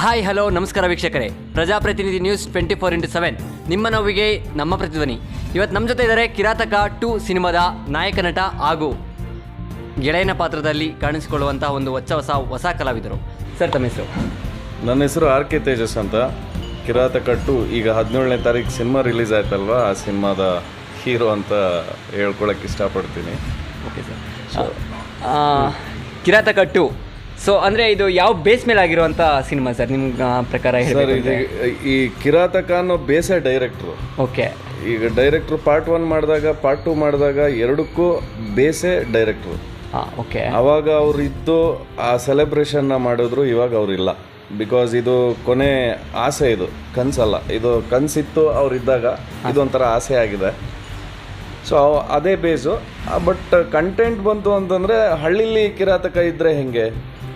Hi hello ನಮಸ್ಕಾರ ವೀಕ್ಷಕರೇ. Prajapratinidhi news twenty four into seven. ನಿಮ್ಮ ನೋವಿಗೆ ನಮ್ಮ ಪ್ರತಿಧ್ವನಿ. ಇವತ್ತು ನಮ್ಮ ಜೊತೆ ಇದ್ದಾರೆ ಕಿರಾತಕ ಟು ಸಿನಿಮಾದ ನಾಯಕ ನಟ ಹಾಗೂ ಗೆಳೆಯನ ಪಾತ್ರದಲ್ಲಿ ಕಾಣಿಸಿಕೊಳ್ಳುವಂಥ ಒಂದು ಹೊಚ್ಚ ಹೊಸ ಹೊಸ ಕಲಾವಿದರು. ಸರ್ ತಮ್ಮ ಹೆಸರು? ನನ್ನ ಹೆಸರು ಆರ್ ಕೆ ತೇಜಸ್ ಅಂತ. ಕಿರಾತಕ ಟು ಈಗ ಹದಿನೇಳನೇ ತಾರೀಕು ಸಿನಿಮಾ ರಿಲೀಸ್ ಆಯ್ತಲ್ವಾ? ಆ ಸಿನಿಮಾದ ಹೀರೋ ಅಂತ ಹೇಳ್ಕೊಳಕ್ಕೆ ಇಷ್ಟಪಡ್ತೀನಿ. Okay sir. Kirataka two so ಅಂದರೆ ಇದು ಯಾವ ಬೇಸ್ ಮೇಲೆ ಆಗಿರುವಂಥ ಸಿನಿಮಾ ಸರ್ ನಿಮ್ಮ ಪ್ರಕಾರ ಸರ್ ಹೇಳಿ ಇದು ಈ ಕಿರಾತಕ ಅನ್ನೋ ಬೇಸೇ ಡೈರೆಕ್ಟ್ರು ಓಕೆ ಈಗ ಡೈರೆಕ್ಟ್ರು ಪಾರ್ಟ್ ಒನ್ ಮಾಡಿದಾಗ ಪಾರ್ಟ್ ಟು ಮಾಡಿದಾಗ ಎರಡಕ್ಕೂ ಬೇಸೆ ಡೈರೆಕ್ಟ್ರು ಹಾಂ ಓಕೆ ಅವಾಗ ಅವ್ರು ಇದ್ದು ಆ ಸೆಲೆಬ್ರೇಷನ್ನ ಮಾಡಿದ್ರು ಇವಾಗ ಅವರಿಲ್ಲ ಬಿಕಾಸ್ ಇದು ಕೊನೆ ಆಸೆ ಇದು ಕನ್ಸಲ್ಲ ಇದು ಕನ್ಸಿತ್ತು ಅವ್ರಿದ್ದಾಗ ಇದೊಂಥರ ಆಸೆ ಆಗಿದೆ. ಸೊ ಅದೇ ಬೇಸು ಬಟ್ ಕಂಟೆಂಟ್ ಬಂತು ಅಂತಂದರೆ ಹಳ್ಳಿಲಿ ಕಿರಾತಕ ಇದ್ದರೆ ಹೆಂಗೆ?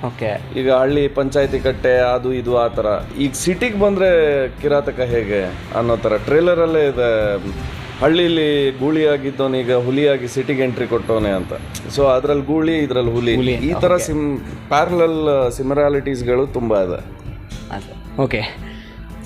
ಓಕೆ. ಈಗ ಹಳ್ಳಿ ಪಂಚಾಯತಿ ಕಟ್ಟೆ ಅದು ಇದು ಆ ಥರ. ಈಗ ಸಿಟಿಗೆ ಬಂದರೆ ಕಿರಾತಕ ಹೇಗೆ ಅನ್ನೋ ಥರ? ಟ್ರೇಲರಲ್ಲೇ ಇದೆ. ಹಳ್ಳಿಲಿ ಗೂಳಿಯಾಗಿದ್ದವನು ಈಗ ಹುಲಿಯಾಗಿ ಸಿಟಿಗೆ ಎಂಟ್ರಿ ಕೊಟ್ಟವನೇ ಅಂತ. ಸೊ ಅದ್ರಲ್ಲಿ ಗೂಳಿ ಇದ್ರಲ್ಲಿ ಹುಲಿ. ಈ ಥರ ಸಿಮ್ ಪ್ಯಾರಲಲ್ ಸಿಮರಾಲಿಟೀಸ್ಗಳು ತುಂಬ ಇದೆ. ಓಕೆ.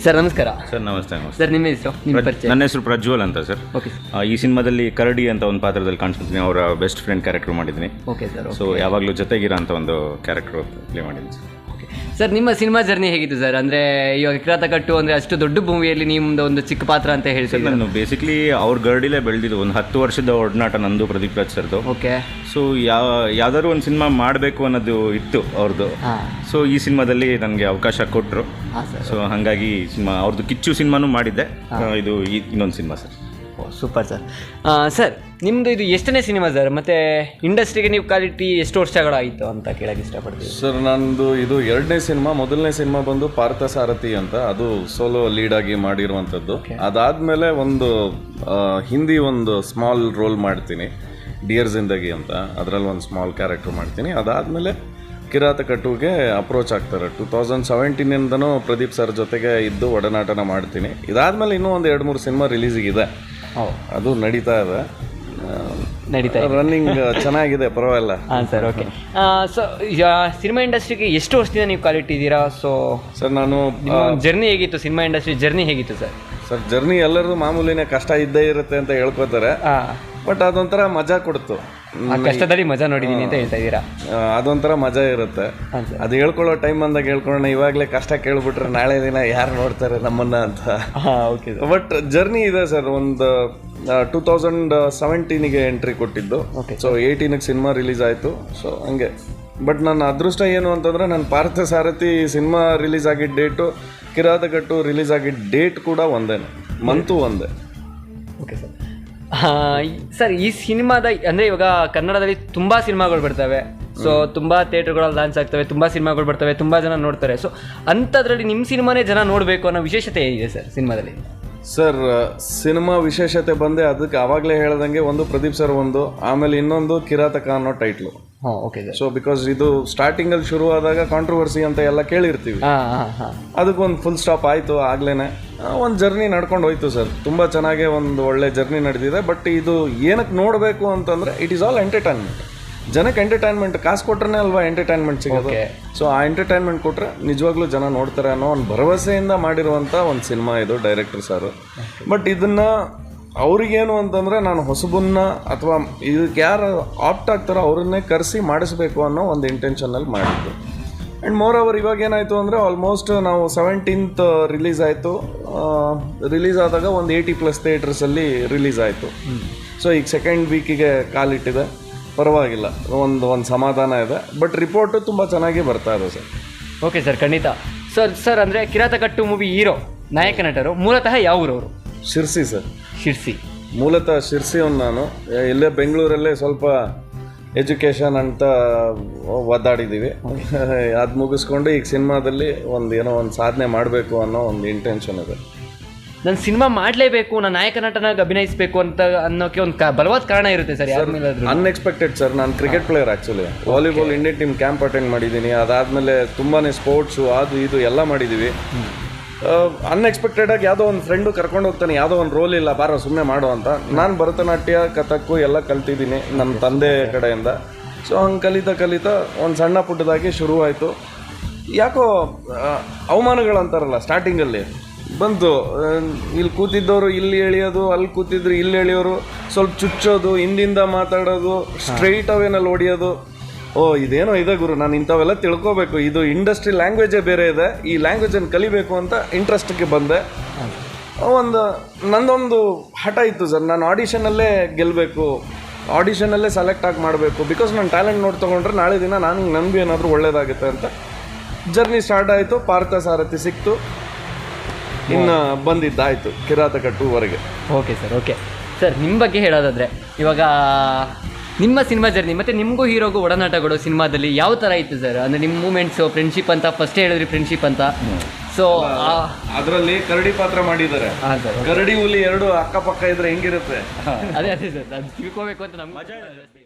ಸರ್ ನಮಸ್ಕಾರ. ಸರ್ ನಮಸ್ತೆ ನಮಸ್ತೆ. ಸರ್ ನಿಮ್ಮ ಹೆಸರು? ನಿಮ್ಮ ಪರಿಚಯ. ನನ್ನ ಹೆಸರು ಪ್ರಜ್ವಲ್ ಅಂತ ಸರ್. ಓಕೆ ಈ ಸಿನಿಮಾದಲ್ಲಿ ಕರಡಿ ಅಂತ ಒಂದು ಪಾತ್ರದಲ್ಲಿ ಕಾಣಿಸ್ತೀನಿ ಅವರ ಬೆಸ್ಟ್ ಫ್ರೆಂಡ್ ಕ್ಯಾರೆಕ್ಟರ್ ಮಾಡಿದ್ದೀನಿ. ಓಕೆ ಸರ್ ಸೊ ಯಾವಾಗಲೂ ಜೊತೆಗಿರೋ ಅಂತ ಒಂದು ಕ್ಯಾರೆಕ್ಟರ್ ಪ್ಲೇ ಮಾಡಿದ್ದೀನಿ ಸರ್. ಓಕೆ ಸರ್ ನಿಮ್ಮ ಸಿನಿಮಾ ಜರ್ನಿ ಹೇಗಿತ್ತು ಸರ್ ಅಂದ್ರೆ ಇವಾಗ ಕಿರಾತಕಟ್ಟು ಅಂದ್ರೆ ಅಷ್ಟು ದೊಡ್ಡ ಭೂಮಿಯಲ್ಲಿ ನಿಮ್ದು ಒಂದು ಚಿಕ್ಕ ಪಾತ್ರ ಅಂತ ಹೇಳ್ತೀನಿ ನಾನು ಬೇಸಿಕ್ಲಿ ಅವ್ರ ಗರ್ಡಿಲೇ ಬೆಳೆದಿದ್ದು ಒಂದು ಹತ್ತು ವರ್ಷದ ಒಡನಾಟ ನಂದು ಪ್ರದೀಪ್ ರಾಜ್ ಸರ್ದು. ಓಕೆ ಸೊ ಯಾವ ಯಾವ್ದಾದ್ರು ಒಂದು ಸಿನಿಮಾ ಮಾಡಬೇಕು ಅನ್ನೋದು ಇತ್ತು ಅವ್ರದ್ದು ಸೊ ಈ ಸಿನಿಮಾದಲ್ಲಿ ನನಗೆ ಅವಕಾಶ ಕೊಟ್ಟರು ಸೊ ಹಾಗಾಗಿ ಸಿನಿಮಾ ಅವ್ರದ್ದು ಕಿಚ್ಚು ಸಿನಿಮಾನು ಮಾಡಿದ್ದೆ. ಇದು ಇನ್ನೊಂದು cinema sir oh super sir. Sir ನಿಮ್ಮದು ಇದು ಎಷ್ಟನೇ ಸಿನಿಮಾ ಸರ್? ಮತ್ತು ಇಂಡಸ್ಟ್ರಿಗೆ ನೀವು ಕ್ವಾಲಿಟಿ ಎಷ್ಟು ವರ್ಷಗಳಾಯಿತು ಅಂತ ಕೇಳಕ್ಕೆ ಇಷ್ಟಪಡ್ತೀವಿ ಸರ್ ನಂದು ಇದು ಎರಡನೇ ಸಿನಿಮಾ ಮೊದಲನೇ ಸಿನಿಮಾ ಬಂದು ಪಾರ್ಥ ಸಾರಥಿ ಅಂತ. ಅದು ಸೋಲೋ ಲೀಡ್ ಆಗಿ ಮಾಡಿರುವಂಥದ್ದು. ಅದಾದಮೇಲೆ ಒಂದು ಹಿಂದಿ ಒಂದು ಸ್ಮಾಲ್ ರೋಲ್ ಮಾಡ್ತೀನಿ. ಡಿಯರ್ ಜಿಂದಗಿ ಅಂತ. ಅದರಲ್ಲಿ ಒಂದು ಸ್ಮಾಲ್ ಕ್ಯಾರೆಕ್ಟರ್ ಮಾಡ್ತೀನಿ. ಅದಾದಮೇಲೆ ಕಿರಾತ ಕಟ್ಟುಗೆ ಅಪ್ರೋಚ್ ಆಗ್ತಾರೆ. ಟೂ ತೌಸಂಡ್ ಸೆವೆಂಟೀನಿಂದನೂ ಪ್ರದೀಪ್ ಸರ್ ಜೊತೆಗೆ ಇದ್ದು ಒಡನಾಟನ ಮಾಡ್ತೀನಿ. ಇದಾದಮೇಲೆ ಇನ್ನೂ ಒಂದು ಎರಡು ಮೂರು ಸಿನಿಮಾ ರಿಲೀಸಿಗಿದೆ ಅದು ನಡೀತಾ ಇದೆ. ನಡೀತಾ ರನ್ನಿಂಗ್ ಚೆನ್ನಾಗಿದೆ ಪರವಾಗಿಲ್ಲ. ಹಾಂ ಸರ್ ಓಕೆ ಸೊ ಸಿನಿಮಾ ಇಂಡಸ್ಟ್ರಿಗೆ ಎಷ್ಟು ವರ್ಷದಿಂದ ನೀವು ಕಾಲಿಟ್ಟಿದ್ದೀರಾ? ಸೊ ಸರ್ ನಾನು ಜರ್ನಿ ಹೇಗಿತ್ತು? ಸಿನಿಮಾ ಇಂಡಸ್ಟ್ರಿ ಜರ್ನಿ ಹೇಗಿತ್ತು ಸರ್? ಸರ್ ಜರ್ನಿ ಎಲ್ಲರದು ಮಾಮೂಲಿನೇ ಕಷ್ಟ ಇದ್ದೇ ಇರುತ್ತೆ ಅಂತ ಹೇಳ್ಕೊತಾರೆ ಬಟ್ ಅದೊಂಥರ ಮಜಾ ಕೊಡ್ತು. ಆ ಕಷ್ಟದಲ್ಲಿ ಮಜಾ ನೋಡಿದ್ದೀನಿ ಅಂತ ಹೇಳ್ತಾ ಇದ್ದೀರಾ? ಆ, ಅದೊಂಥರ ಮಜಾ ಇರುತ್ತೆ. ಅದು ಹೇಳ್ಕೊಳ್ಳೋ ಟೈಮ್ ಅಂದಾಗ ಹೇಳ್ಕೊಳ್ಳೋಣ ಇವಾಗಲೇ ಕಷ್ಟ ಕೇಳ್ಬಿಟ್ರೆ ನಾಳೆ ದಿನ ಯಾರು ನೋಡ್ತಾರೆ ನಮ್ಮನ್ನ ಅಂತ. ಹಾಂ ಓಕೆ ಬಟ್ ಜರ್ನಿ ಇದೆ ಸರ್ ಒಂದು ಟೂ ತೌಸಂಡ್ ಸೆವೆಂಟೀನಿಗೆ ಎಂಟ್ರಿ ಕೊಟ್ಟಿದ್ದು. ಸೊ ಏಯ್ಟೀನಿಗೆ ಸಿನಿಮಾ ರಿಲೀಸ್ ಆಯಿತು. ಸೊ ಹಂಗೆ. ಬಟ್ ನನ್ನ ಅದೃಷ್ಟ ಏನು ಅಂತಂದರೆ ನನ್ನ ಪಾರ್ಥ ಸಾರಥಿ ಸಿನಿಮಾ ರಿಲೀಸ್ ಆಗಿದ್ದ ಡೇಟು ಕಿರಾತಕಟ್ಟು ರಿಲೀಸ್ ಆಗಿದ್ದ ಡೇಟ್ ಕೂಡ ಒಂದೇನೆ. ಮಂತು ಒಂದೇ. Okay sir. ಸರ್ ಈ ಸಿನಿಮಾದ ಅಂದರೆ ಇವಾಗ ಕನ್ನಡದಲ್ಲಿ ತುಂಬ ಸಿನಿಮಾಗಳು ಬರ್ತವೆ. ಸೊ ತುಂಬ ಥಿಯೇಟರ್ಗಳಲ್ಲಿ ಲಾಂಚ್ ಆಗ್ತವೆ ತುಂಬ ಸಿನಿಮಾಗಳು ಬರ್ತವೆ ತುಂಬ ಜನ ನೋಡ್ತಾರೆ. ಸೊ ಅಂಥದ್ರಲ್ಲಿ ನಿಮ್ಮ ಸಿನಿಮಾನೇ ಜನ ನೋಡಬೇಕು ಅನ್ನೋ ವಿಶೇಷತೆ ಏನಿದೆ ಸರ್ ಸಿನಿಮಾದಲ್ಲಿ? ಸರ್ ಸಿನಿಮಾ ವಿಶೇಷತೆ ಬಂದೆ ಅದಕ್ಕೆ ಆವಾಗಲೇ ಹೇಳ್ದಂಗೆ ಒಂದು ಪ್ರದೀಪ್ ಸರ್ ಒಂದು ಆಮೇಲೆ ಇನ್ನೊಂದು ಕಿರಾತಕ ಅನ್ನೋ ಟೈಟ್ಲು ಹಾಂ ಓಕೆ ಸೊ ಬಿಕಾಸ್ ಇದು ಸ್ಟಾರ್ಟಿಂಗಲ್ಲಿ ಶುರುವಾದಾಗ ಕಾಂಟ್ರವರ್ಸಿ ಅಂತ ಎಲ್ಲ ಕೇಳಿರ್ತೀವಿ. ಹಾಂ ಹಾಂ ಹಾಂ. ಅದಕ್ಕೊಂದು ಫುಲ್ ಸ್ಟಾಪ್ ಆಯಿತು ಆಗ್ಲೇನೆ. ಒಂದು ಜರ್ನಿ ನಡ್ಕೊಂಡು ಹೋಯ್ತು ಸರ್ ತುಂಬ ಚೆನ್ನಾಗೆ ಒಂದು ಒಳ್ಳೆ ಜರ್ನಿ ನಡೆದಿದೆ ಬಟ್ ಇದು ಏನಕ್ಕೆ ನೋಡಬೇಕು ಅಂತಂದರೆ ಇಟ್ ಈಸ್ ಆಲ್ ಎಂಟರ್ಟೈನ್ಮೆಂಟ್ ಜನಕ್ಕೆ ಎಂಟರ್ಟೈನ್ಮೆಂಟ್ ಕಾಸು ಕೊಟ್ರೆ ಅಲ್ವಾ ಎಂಟರ್ಟೈನ್ಮೆಂಟ್ ಸಿಗೋದು. ಸೊ ಆ ಎಂಟರ್ಟೈನ್ಮೆಂಟ್ ಕೊಟ್ಟರೆ ನಿಜವಾಗ್ಲೂ ಜನ ನೋಡ್ತಾರೆ ಅನ್ನೋ ಒಂದು ಭರವಸೆಯಿಂದ ಮಾಡಿರುವಂಥ ಒಂದು ಸಿನಿಮಾ ಇದು ಡೈರೆಕ್ಟರ್ ಸರ್ ಬಟ್ ಇದನ್ನು ಅವ್ರಿಗೇನು ಅಂತಂದರೆ ನಾನು ಹೊಸಬನ್ನ ಅಥವಾ ಇದಕ್ಕೆ ಯಾರು ಆಪ್ಟ್ ಆಗ್ತಾರೋ ಅವ್ರನ್ನೇ ಕರೆಸಿ ಮಾಡಿಸ್ಬೇಕು ಅನ್ನೋ ಒಂದು ಇಂಟೆನ್ಷನಲ್ಲಿ ಮಾಡಿದ್ದು. ಆ್ಯಂಡ್ ಮೋರ್ ಓವರ್ ಇವಾಗ ಏನಾಯಿತು ಅಂದರೆ ಆಲ್ಮೋಸ್ಟ್ ನಾವು ಸೆವೆಂಟೀನ್ತ್ ರಿಲೀಸ್ ಆಯಿತು. ರಿಲೀಸ್ ಆದಾಗ ಒಂದು ಏಯ್ಟಿ ಪ್ಲಸ್ ಥಿಯೇಟರ್ಸಲ್ಲಿ ರಿಲೀಸ್ ಆಯಿತು. ಸೊ ಈಗ ಸೆಕೆಂಡ್ ವೀಕಿಗೆ ಕಾಲಿಟ್ಟಿದೆ ಪರವಾಗಿಲ್ಲ. ಒಂದು ಒಂದು ಸಮಾಧಾನ ಇದೆ. ಬಟ್ ರಿಪೋರ್ಟು ತುಂಬ ಚೆನ್ನಾಗಿ ಬರ್ತಾ ಇದೆ ಸರ್. ಓಕೆ ಸರ್ ಖಂಡಿತ. ಸರ್ ಸರ್ ಅಂದರೆ ಕಿರಾತಕಟ್ಟು ಮೂವಿ ಹೀರೋ ನಾಯಕ ನಟರು, ಮೂಲತಃ ಯಾವ ಊರವರು? ಶಿರ್ಸಿ ಸರ್. ಶಿರ್ಸಿ. ಮೂಲತಃ ಶಿರ್ಸಿಯವನು ನಾನು. ಇಲ್ಲೇ ಬೆಂಗಳೂರಲ್ಲೇ ಸ್ವಲ್ಪ ಎಜುಕೇಷನ್ ಅಂತ ಒದ್ದಾಡಿದ್ದೀವಿ ಅದು ಮುಗಿಸ್ಕೊಂಡು ಈಗ ಸಿನಿಮಾದಲ್ಲಿ ಒಂದು ಏನೋ ಒಂದು ಸಾಧನೆ ಮಾಡಬೇಕು ಅನ್ನೋ ಒಂದು ಇಂಟೆನ್ಷನ್ ಇದೆ. ನಾನು ಸಿನಿಮಾ ಮಾಡಲೇಬೇಕು ನಾನು ನಾಯಕ ನಟನಾಗಿ ಅಭಿನಯಿಸಬೇಕು ಅಂತ ಅನ್ನೋಕೆ ಒಂದು ಬಲವಾದ ಕಾರಣ ಇರುತ್ತೆ ಸರ್ ಅನ್ಎಕ್ಸ್ಪೆಕ್ಟೆಡ್ ಸರ್ ನಾನು cricket player actually volleyball Indian team camp attend ಮಾಡಿದ್ದೀನಿ. ಅದಾದಮೇಲೆ ತುಂಬಾ ಸ್ಪೋರ್ಟ್ಸು ಅದು ಇದು ಎಲ್ಲ ಮಾಡಿದ್ದೀವಿ ಅನ್ಎಕ್ಸ್ಪೆಕ್ಟೆಡ್ ಆಗಿ ಯಾವುದೋ ಒಂದು ಫ್ರೆಂಡು ಕರ್ಕೊಂಡು ಹೋಗ್ತಾನೆ ಯಾವುದೋ ಒಂದು ರೋಲ್ ಇಲ್ಲ ಬಾರೋ ಸುಮ್ಮನೆ ಮಾಡು ಅಂತ. ನಾನು ಭರತನಾಟ್ಯ ಕಥಕ್ಕು ಎಲ್ಲ ಕಲ್ತಿದ್ದೀನಿ ನಮ್ಮ ತಂದೆ ಕಡೆಯಿಂದ. ಸೊ ಹಂಗೆ ಕಲಿತಾ ಕಲಿತಾ ಒಂದು ಸಣ್ಣ ಪುಟ್ಟದಾಗಿ ಶುರುವಾಯಿತು. ಯಾಕೋ ಅವಮಾನಗಳು ಅಂತಾರಲ್ಲ ಸ್ಟಾರ್ಟಿಂಗಲ್ಲಿ ಬಂತು ಇಲ್ಲಿ ಕೂತಿದ್ದವರು ಇಲ್ಲಿ ಎಳಿಯೋದು ಅಲ್ಲಿ ಕೂತಿದ್ರು ಇಲ್ಲಿ ಎಳೆಯೋರು. ಸ್ವಲ್ಪ ಚುಚ್ಚೋದು ಹಿಂದಿಂದ ಮಾತಾಡೋದು ಸ್ಟ್ರೈಟ್ ಅವೇನಲ್ಲಿ ಹೊಡಿಯೋದು ಓ, ಇದೇನೋ ಇದೆ ಗುರು, ನಾನು ಇಂಥವೆಲ್ಲ ತಿಳ್ಕೋಬೇಕು. ಇದು ಇಂಡಸ್ಟ್ರಿ ಲ್ಯಾಂಗ್ವೇಜೇ ಬೇರೆ ಇದೆ. ಈ ಲ್ಯಾಂಗ್ವೇಜನ್ನು ಕಲಿಬೇಕು ಅಂತ ಇಂಟ್ರೆಸ್ಟ್ಗೆ ಬಂದೆ. ಒಂದು, ನಂದೊಂದು ಹಠ ಇತ್ತು ಸರ್. ನಾನು ಆಡಿಷನಲ್ಲೇ ಗೆಲ್ಲಬೇಕು ಆಡಿಷನಲ್ಲೇ ಸೆಲೆಕ್ಟ್ ಆಗಿ ಮಾಡಬೇಕು. ಬಿಕಾಸ್ ನಾನು ಟ್ಯಾಲೆಂಟ್ ನೋಡಿ ತೊಗೊಂಡ್ರೆ ನಾಳೆ ದಿನ ನಾನು ನನಗೂ ಏನಾದರೂ ಒಳ್ಳೇದಾಗುತ್ತೆ ಅಂತ ಜರ್ನಿ ಸ್ಟಾರ್ಟ್ ಆಯಿತು. ಪಾರ್ಥ ಸಾರಥಿ ಸಿಕ್ತು. ಇನ್ನು ಬಂದಿದ್ದಾಯಿತು. ಕಿರಾತಕ ಟೂವರೆಗೆ ಓಕೆ ಸರ್ ಓಕೆ ಸರ್ ನಿಮ್ಮ ಬಗ್ಗೆ ಹೇಳೋದಾದರೆ, ಇವಾಗ ನಿಮ್ಮ ಸಿನಿಮಾ ಜರ್ನಿ ಮತ್ತೆ ನಿಮಗೂ ಹೀರೋಗೂ ಒಡನಾಟಗಳು ಸಿನಿಮಾದಲ್ಲಿ ಯಾವ ಥರ ಇತ್ತು ಸರ್ ಅಂದರೆ ನಿಮ್ಮ ಮೂಮೆಂಟ್ಸು ಫ್ರೆಂಡ್ಶಿಪ್ ಅಂತ ಫಸ್ಟ್ ಹೇಳಿದ್ರಿ ಫ್ರೆಂಡ್ಶಿಪ್ ಅಂತ. ಸೊ ಅದರಲ್ಲಿ ಕರಡಿ ಪಾತ್ರ ಮಾಡಿದ್ದಾರೆ. ಕರಡಿ ಹುಲಿ ಎರಡು ಅಕ್ಕಪಕ್ಕ ಇದ್ರೆ ಹೆಂಗಿರುತ್ತೆ? ಅದೇ ಅದೇ ಸರ್ ಅದು ತಿಳ್ಕೋಬೇಕು ಅಂತ ನಮ್ಗೆ